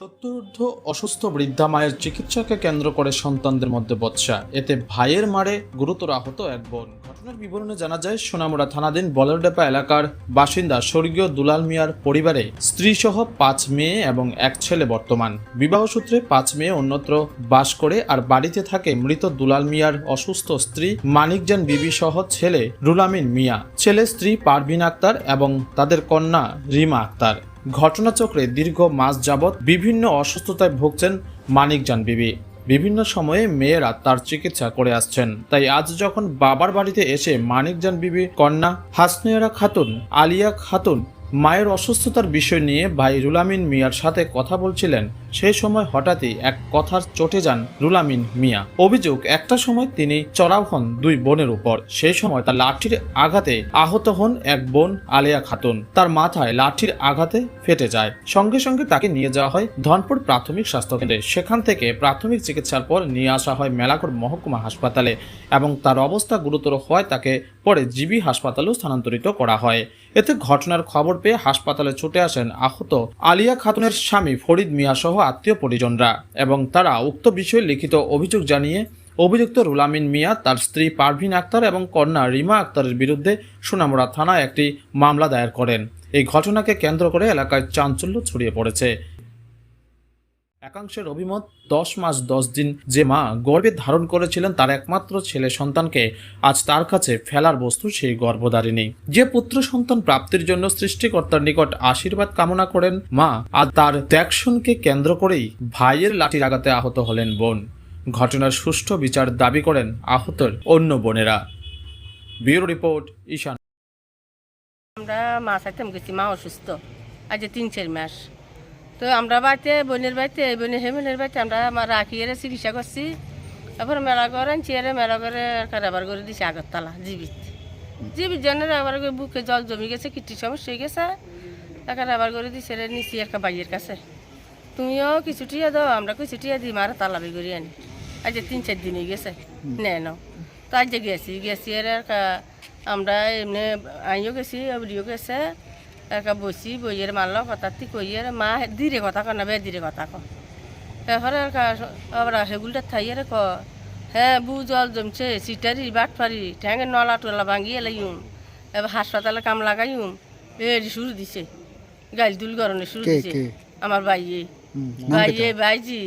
সত্তরঊর্ধ্ব অসুস্থ বৃদ্ধা মায়ের চিকিৎসাকে কেন্দ্র করে সন্তানদের মধ্যে বৎসা। এতে ভাইয়ের মারে গুরুতর আহত এক বোন। ঘটনার বিবরণে জানা যায়, সোনামুড়া থানাধীন বলরডেপা এলাকার বাসিন্দা স্বর্গীয় দুলাল মিয়ার পরিবারে স্ত্রীসহ পাঁচ মেয়ে এবং এক ছেলে বর্তমান। বিবাহসূত্রে পাঁচ মেয়ে অন্যত্র বাস করে আর বাড়িতে থাকে মৃত দুলাল মিয়ার অসুস্থ স্ত্রী মানিকজান বিবি সহ ছেলে রুলামিন মিয়া। ছেলে স্ত্রী পারভিন আক্তার এবং তাদের কন্যা রিমা আক্তার। ঘটনাচক্রে দীর্ঘ মাস যাবৎ বিভিন্ন অসুস্থতায় ভুগছেন মানিকজান বিবি। বিভিন্ন সময়ে মেয়েরা তার চিকিৎসা করে আসছেন। তাই আজ যখন বাবার বাড়িতে এসে মানিকজান বিবি, কন্যা হাসনেরা খাতুন, আলিয়া খাতুন, মায়ের অসুস্থতার বিষয় নিয়ে ভাই রুলামিন মিয়ার সাথে কথা বলছিলেন সেই সময় হঠাৎই এক কথার চটে যান রুলামিন মিয়া। অভিযোগ, একটা সময় তিনি চড়াও হন দুই বোনের উপর। সেই সময় তার লাঠির আঘাতে আহত হন এক বোন আলিয়া খাতুন। তার মাথায় লাঠির আঘাতে ফেটে যায়। সঙ্গে সঙ্গে তাকে নিয়ে যাওয়া হয় ধনপুর প্রাথমিক স্বাস্থ্যকেন্দ্রে। সেখান থেকে প্রাথমিক চিকিৎসার পর নিয়ে আসা হয় মেলাঘর মহকুমা হাসপাতালে এবং তার অবস্থা গুরুতর হওয়ায় তাকে পরে জিবি হাসপাতালেও স্থানান্তরিত করা হয়। এতে ঘটনার খবর পেয়ে হাসপাতালে ছুটে আসেন আহত আলিয়া খাতুনের স্বামী ফরিদ মিয়া সহ আত্মীয় পরিজনরা এবং তারা উক্ত বিষয়ে লিখিত অভিযোগ জানিয়ে অভিযুক্ত রুলামিন মিয়া, তার স্ত্রী পারভিন আক্তার এবং কন্যা রিমা আক্তারের বিরুদ্ধে সোনামুড়া থানায় একটি মামলা দায়ের করেন। এই ঘটনাকে কেন্দ্র করে এলাকায় চাঞ্চল্য ছড়িয়ে পড়েছে। একাংশের অভিমত, দশ মাস দশ দিন যে মা গর্ভে ধারণ করেছিলেন তার একমাত্র ছেলে সন্তানকে আজ তার কাছে ফেলার বস্তু সেই গর্ভধারিণী। যে পুত্র সন্তান প্রাপ্তির জন্য সৃষ্টিকর্তার নিকট আশীর্বাদ কামনা করেন, মা আর তার ত্যাগশনকে কেন্দ্র করেই ভাইয়ের লাঠির আঘাতে আহত হলেন বোন। ঘটনার সুষ্ঠু বিচার দাবি করেন আহতের অন্য বোনেরা। Bureau report, Ishan. আমরা মা চাইতাম গেছি, মা অসুস্থ। আজ তিন চার মাস। তো আমরা বাড়িতে বোনের বাড়িতে বোনের হে বোনের বাড়িতে আমরা আমার রাখি এর চিকিৎসা করছি। তারপর মেলা করে আনছি এর মেলা করে আবার করে দিছি আগরতলা জীবিত। জীবিত জনের আবার করে বুকে জল জমি গেছে কিটি সমস্যা হয়ে গেছে। তাকে আবার করে দিছে রে নিচি একটা বাইয়ের কাছে। তুমিও কিছু টিয়া দাও আমরা কিছু টিয়া দিই মারা তালাবি করি আনি। আজ তিন চার দিন হয়ে গেছে নে নাও। তো আজ গেছি গেছি এর আমরা এমনি আইও গেছি আবরিও গেছে। একটা বসি বইয়ের মারলো কথা তুই কইয়ের মা ধীরে কথা কর না বে ধীরে কথা ক তারপরে আবার সেগুলটা থাইয়ের ক হ্যাঁ বু জল জমছে সিটারি বাট পারি ঠ্যাঙের নলা টলা ভাঙিয়ে লাইম এবার হাসপাতালে কাম লাগাইম এ শুরু দিছে গাইল দুল গরনে শুরু দিছে আমার বাইয়ে বাইয়ে বাইজি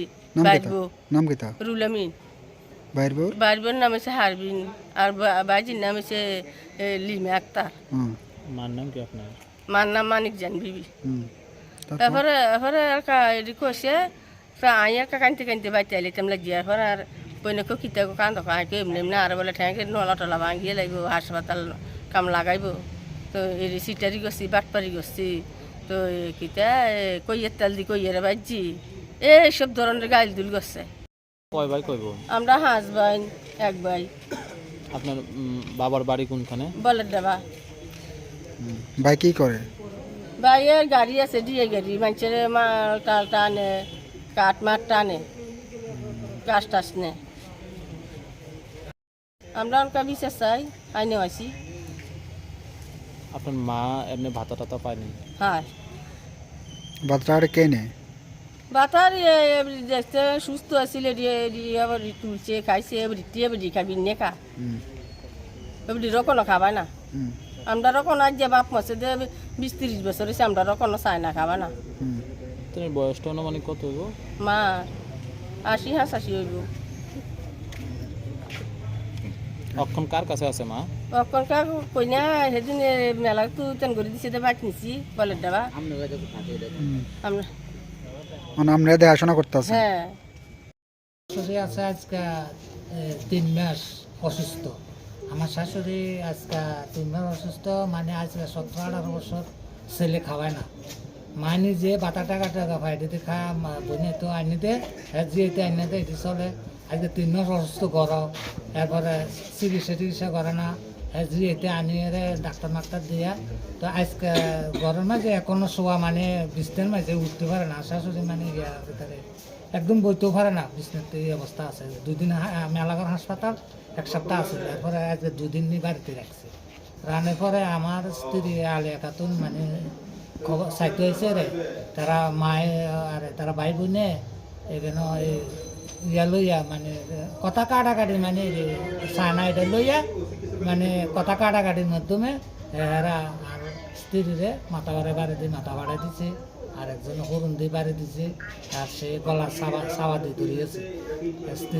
বাইবো নাম কিতা রুলামিন। বাইর বোর বাইরবোর নাম হচ্ছে হারবিন আর বাইজির নাম হচ্ছে লিমা আক্তার। মার নাম কি আপনার? মার নাম মানিক জান বিবি। তারপরে? এরপরে এটি কষে তা আই আর কা কানতে কানতে বাইতে আইলে তেমলা গিয়ার পর আর বইনকে কিতা কান্দ কাঁকে এমনি এমনি আর বলে ঠ্যাঁকে নলা টলা ভাঙিয়ে লাগব হাসপাতাল কাম লাগাইব। তো এই সিটারি করছি বাটপারি করছি তো কিতা এ কইয়ের তেল দি কইয়ের বাজছি। এইসব ধরনের গাইল দুল করছে কয় ভাই কয় আমরা হাঁস ভাই এক ভাই। আপনার বাবার বাড়ি কোনখানে? বলের দেবা হুম। ভাই কি করে? বাইয়ের গাড়ি আছে দিয়ে গাড়ি। মানুষের মাল টাল টানে কাঠ মাঠ টানে গাছ টাছ নে আমরা অনকা বিশেষ চাই আইনে আছি আপনার মা এমনি ভাতা টাতা পায়নি হ্যাঁ। বাচ্চাটা কে বাতার দেখতে সুস্থ আছিল আবার তুলছে খাইছে এবার এবার খাবি নে খা হুম। এবার রকম খাবা না। হুম। আমরা রকম আজ যে বাপ মাসে দে বিশ তিরিশ বছর হয়েছে আমরা রকম চাই না খাবা না। তোমার বয়সটা অনুমানিক কত হইব? মা আশি হাসাশি হইব। অক্ষণ কার কাছে আছে মা? অকনকা কইনা সেদিন মেলা তো তেন করে দিছে দে বাট নিছি বলের দেবা আমরা মানে আমরা দেখাশোনা করতেছে। হ্যাঁ। আছে আজকে তিন মাস অসুস্থ। আমার শাশুড়ি আজকে তিন মাস অসুস্থ মানে আজকে সতেরো আঠারো বছর ছেলে খাওয়ায় না। মানি যে বাটা টাকা টাকা পাই দিতে খা বনে তো আনি দে হ্যাঁ যে আনি দে এটি চলে। আজকে তিন মাস অসুস্থ কর এরপরে চিকিৎসা টিকিৎসা করে না যে এতে আনি রে ডাক্তার মাক্তার দিয়া। তো আজকে ঘরের মাঝে এখনও শোয়া মানে বিছনার মাঝে উঠতে পারে না, শাশুড়ি মানে ইয়া ভিতরে একদম বইতেও পারে না, বিছনাতে এই অবস্থা আছে। দুদিন মেলাঘর হাসপাতাল এক সপ্তাহ আছে তারপরে আজকে দুদিন বাড়িতে রাখছে। রানের পরে আমার স্ত্রী আলিয়া খাতুন মানে খবর সাইতে হয়েছে রে, তারা মায়ে আর তারা ভাই বোনে এখানে ইয়া লইয়া মানে কথা কাটাকাটি মানে সানা এটা লইয়া মানে কথা কাটাকাটির মাধ্যমে এরা আর স্ত্রীরে মাথা বাড়ে বাড়ি দিয়ে মাথা বাড়াই দিছে আর একজন হরুন দিয়ে বাড়ি দিছে, আর সে গলা সাবা সাবা দিয়ে ধরিয়েছে, স্ত্রী।